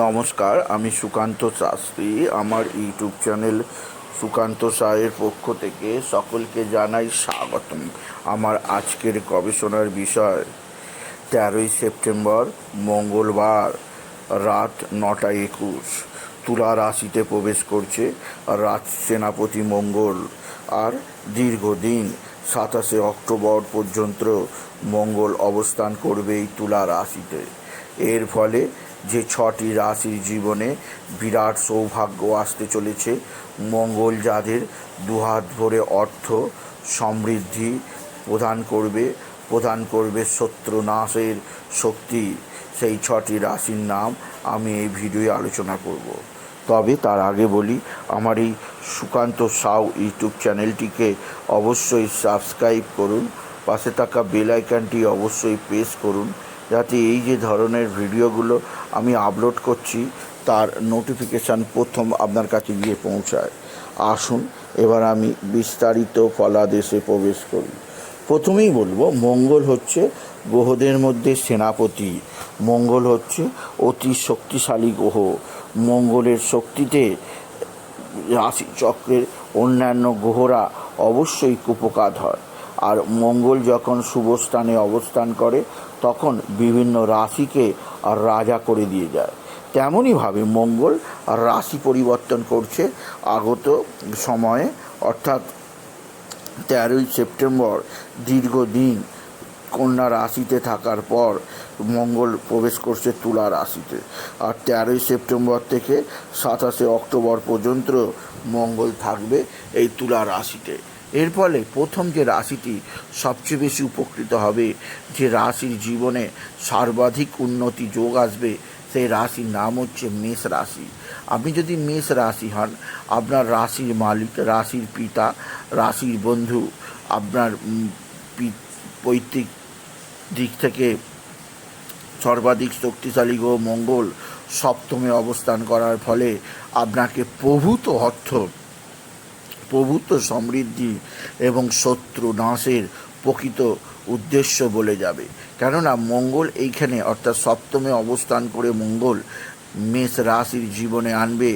নমস্কার, আমি সুকান্ত শাস্ত্রী। আমার ইউটিউব চ্যানেল সুকান্ত সায়ের পক্ষ থেকে সকলকে জানাই স্বাগতম। আমার আজকের গবেষণার বিষয়, তেরোই সেপ্টেম্বর, মঙ্গলবার, রাত নটা একুশ। তুলা রাশিতে প্রবেশ করছে, রাজ সেনাপতি মঙ্গল। আর দীর্ঘদিন, সাতাশে অক্টোবর পর্যন্ত মঙ্গল অবস্থান করবে এই তুলা রাশিতে। এর ফলে যে ছটি রাশির জীবনে বিরাট সৌভাগ্য আসতে চলেছে, মঙ্গল যাদের দুহাত ভরে অর্থ সমৃদ্ধি প্রদান করবে প্রদান করবে শত্রু নাশের শক্তি। সেই ছটি রাশির নাম আমি এই ভিডিওয়ে আলোচনা করব। তবে তার আগে বলি, আমার এই সুকান্ত সাউ ইউটিউব চ্যানেলটিকে অবশ্যই সাবস্ক্রাইব করুন, পাশে থাকা বেল আইকনটি অবশ্যই প্রেস করুন। যাতে এই যে ধরনের ভিডিওগুলো আমি আপলোড করছি, তার নোটিফিকেশান প্রথম আপনার কাছে গিয়ে পৌঁছায়। আসুন, এবার আমি বিস্তারিত ফলাদেশে প্রবেশ করি। প্রথমেই বলব, মঙ্গল হচ্ছে গ্রহদের মধ্যে সেনাপতি। মঙ্গল হচ্ছে অতি শক্তিশালী গ্রহ। মঙ্গলের শক্তিতে রাশিচক্রের অন্যান্য গ্রহরা অবশ্যই কুপকাত হয় আর মঙ্গল যখন শুভ স্থানে অবস্থান করে, তখন বিভিন্ন রাশিকে রাজা করে দিয়ে যায়। তেমনইভাবে মঙ্গল রাশি পরিবর্তন করছে আগত সময়ে, অর্থাৎ তেরোই সেপ্টেম্বর দীর্ঘদিন কন্যা রাশিতে থাকার পর মঙ্গল প্রবেশ করছে তুলা রাশিতে। আর তেরোই সেপ্টেম্বর থেকে সাতাশে অক্টোবর পর্যন্ত মঙ্গল থাকবে এই তুলা রাশিতে। এর ফলে প্রথম যে রাশিটি সবচেয়ে বেশি উপকৃত হবে, যে রাশির জীবনে সর্বাধিক উন্নতি যোগ আসবে, সেই রাশির নাম হচ্ছে মেষ রাশি। আপনি যদি মেষ রাশি হন, আপনার রাশির মালিক, রাশির পিতা, রাশির বন্ধু, আপনার পৈতৃক দিক থেকে সর্বাধিক শক্তিশালী গ্রহ, মঙ্গল, সপ্তমে অবস্থান করার ফলে আপনাকে প্রভূত অর্থ প্রভূত সমৃদ্ধি এবং শত্রু নাশের প্রকৃত উদ্দেশ্য বলে যাবে। কেননা মঙ্গল এইখানে অর্থাৎ সপ্তমে অবস্থান করে মঙ্গল মেষ রাশির জীবনে আনবে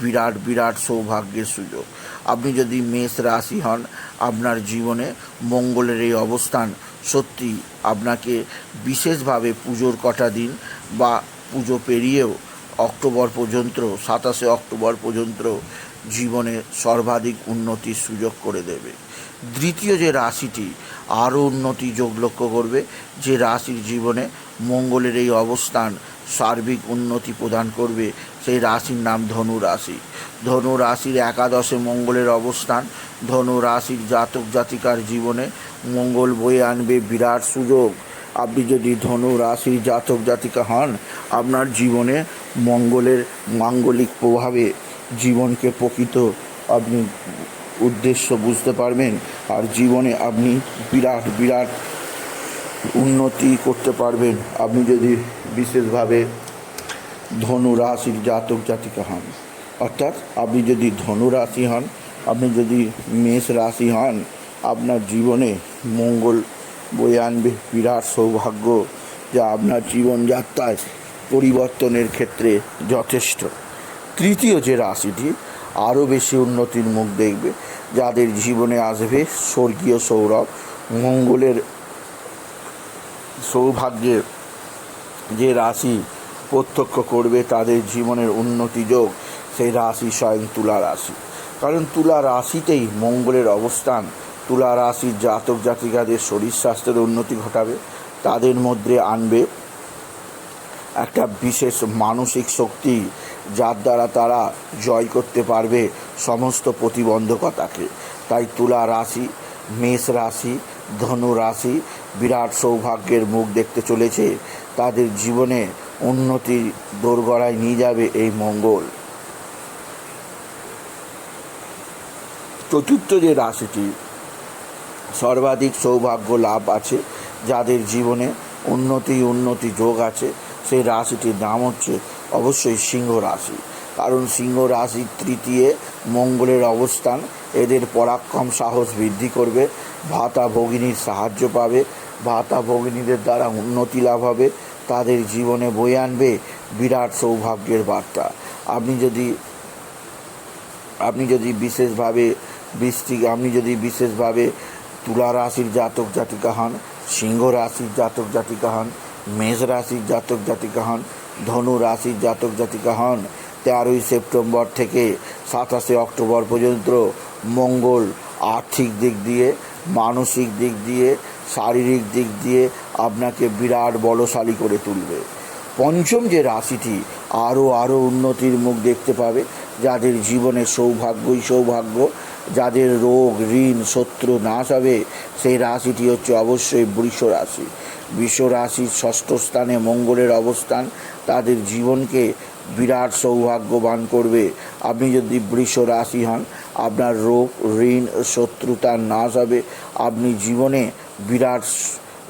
বিরাট বিরাট সৌভাগ্যের সুযোগ। আপনি যদি মেষ রাশি হন, আপনার জীবনে মঙ্গলের এই অবস্থান সত্যি আপনাকে বিশেষভাবে পুজোর কটা দিন বা পুজো পেরিয়েও অক্টোবর পর্যন্ত, সাতাশে অক্টোবর পর্যন্ত জীবনে সর্বাধিক উন্নতির সুযোগ করে দেবে। দ্বিতীয় যে রাশিটি আরও উন্নতি যোগ লক্ষ্য করবে, যে রাশির জীবনে মঙ্গলের এই অবস্থান সার্বিক উন্নতি প্রদান করবে, সেই রাশির নাম ধনু রাশি। ধনু রাশির একাদশে মঙ্গলের অবস্থান, ধনু রাশির জাতক জাতিকার জীবনে মঙ্গল বয়ে আনবে বিরাট সুযোগ। আপনি যদি ধনু রাশির জাতক জাতিকা হন, আপনার জীবনে মঙ্গলের মাঙ্গলিক প্রভাবে জীবনকে প্রকৃত আপনি উদ্দেশ্য বুঝতে পারবেন, আর জীবনে আপনি বিরাট বিরাট উন্নতি করতে পারবেন। আপনি যদি বিশেষভাবে ধনু রাশির জাতক জাতিকা হন, অর্থাৎ আপনি যদি ধনু রাশি হন, আপনি যদি মেষ রাশি হন, আপনার জীবনে মঙ্গল বয়ে আনবে। বিরাট সৌভাগ্য যা আপনার জীবনযাত্রায় পরিবর্তনের ক্ষেত্রে যথেষ্ট। তৃতীয় যে রাশিটি, আরও বেশি উন্নতির মুখ দেখবে, যাদের জীবনে আসবে স্বর্গীয় সৌরভ। মঙ্গলের সৌভাগ্যের যে রাশি প্রত্যক্ষ করবে, তাদের জীবনের উন্নতি যোগ, সেই রাশি স্বয়ং তুলা রাশি। কারণ তুলা রাশিতেই মঙ্গলের অবস্থান, তুলা রাশির জাতক জাতিকাদের শরীর স্বাস্থ্যের উন্নতি ঘটাবে, তাদের মধ্যে আনবে একটা বিশেষ মানসিক শক্তি যার দ্বারা তারা জয় করতে পারবে সমস্ত প্রতিবন্ধকতাকে। তাই তুলা রাশি, মেষ রাশি, ধনু রাশি বিরাট সৌভাগ্যের মুখ দেখতে চলেছে। তাদের জীবনে উন্নতির দোরগড়ায় নিয়ে যাবে এই মঙ্গল। চতুর্থ যে রাশিটি, সর্বাধিক সৌভাগ্য লাভ আছে। যাদের জীবনে উন্নতি উন্নতি যোগ আছে, সেই রাশিটির নাম হচ্ছে অবশ্যই সিংহ রাশি। কারণ সিংহ রাশির তৃতীয় মঙ্গলের অবস্থান, এদের পরাক্রম সাহস বৃদ্ধি করবে, ভাতা ভগিনীর সাহায্য পাবে, ভাতা ভগিনীদের দ্বারা উন্নতি লাভ হবে, তাদের জীবনে বয়ে আনবে বিরাট সৌভাগ্যের বার্তা। আপনি যদি আপনি যদি বিশেষভাবে বৃষ্টিক আপনি যদি বিশেষভাবে তুলা রাশির জাতক জাতিকা হন, সিংহ রাশির জাতক জাতিকা হন, মেষ রাশির জাতক জাতিকা হন ধনু রাশির জাতক জাতিকা হন। তেরোই সেপ্টেম্বর থেকে সাতাশে অক্টোবর পর্যন্ত মঙ্গল আর্থিক দিক দিয়ে, মানসিক দিক দিয়ে, শারীরিক দিক দিয়ে আপনাকে বিরাট বলশালী করে তুলবে। পঞ্চম যে রাশিটি আরও আরও উন্নতির মুখ দেখতে পাবে, যাদের জীবনে সৌভাগ্যই সৌভাগ্য, যাদের রোগ, ঋণ, শত্রু নাশ হবে, সেই রাশিটি হচ্ছে অবশ্যই বৃষ রাশি বৃষ রাশির ষষ্ঠ স্থানে মঙ্গলের অবস্থান, তাদের জীবনকে বিরাট সৌভাগ্যবান করবে। আপনি যদি বৃষ রাশি হন, আপনার রোগ, ঋণ শত্রুতার নাশ হবে। আপনি জীবনে বিরাট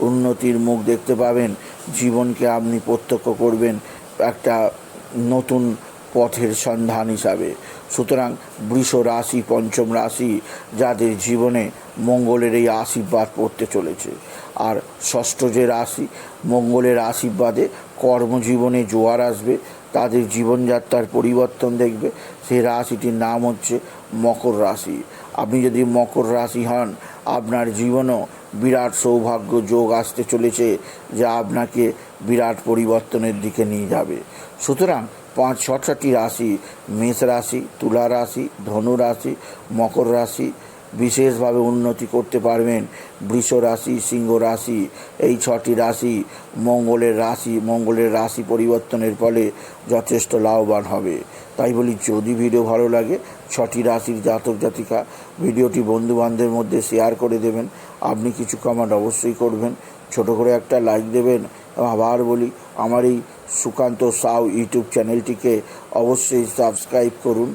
উন্নতির মুখ দেখতে পাবেন। জীবনকে আপনি প্রত্যক্ষ করবেন একটা নতুন পথের সন্ধান হিসাবে। সুতরাং বৃষ রাশি পঞ্চম রাশি যাদের জীবনে মঙ্গলের এই আশীর্বাদ পড়তে চলেছে। আর ষষ্ঠ যে রাশি, মঙ্গলের আশীর্বাদে কর্মজীবনে জোয়ার আসবে, তাদের জীবনযাত্রার পরিবর্তন দেখবে। সেই রাশিটির নাম হচ্ছে মকর রাশি। আপনি যদি মকর রাশি হন, আপনার জীবনও বিরাট সৌভাগ্য যোগ আসতে চলেছে, যা আপনাকে বিরাট পরিবর্তনের দিকে নিয়ে যাবে। সুতরাং পাঁচ ছটি রাশি, মেষ রাশি, তুলা রাশি, ধনু রাশি, মকর রাশি বিশেষভাবে উন্নতি করতে পারবেন। বৃষ রাশি, সিংহ রাশি, এই ছটি রাশি মঙ্গলের রাশি মঙ্গলের রাশি পরিবর্তনের ফলে যথেষ্ট লাভবান হবে। তাই বলি, যদি ভিডিও ভালো লাগে, ছটি রাশির জাতক জাতিকা ভিডিওটি বন্ধুবান্ধবের মধ্যে শেয়ার করে দেবেন। আপনি কিছু কমেন্ট অবশ্যই করবেন। ছোট করে একটা লাইক দেবেন। আবার বলি, আমার এই সুকান্ত সাউ ইউটিউব চ্যানেলটিকে অবশ্যই সাবস্ক্রাইব করুন।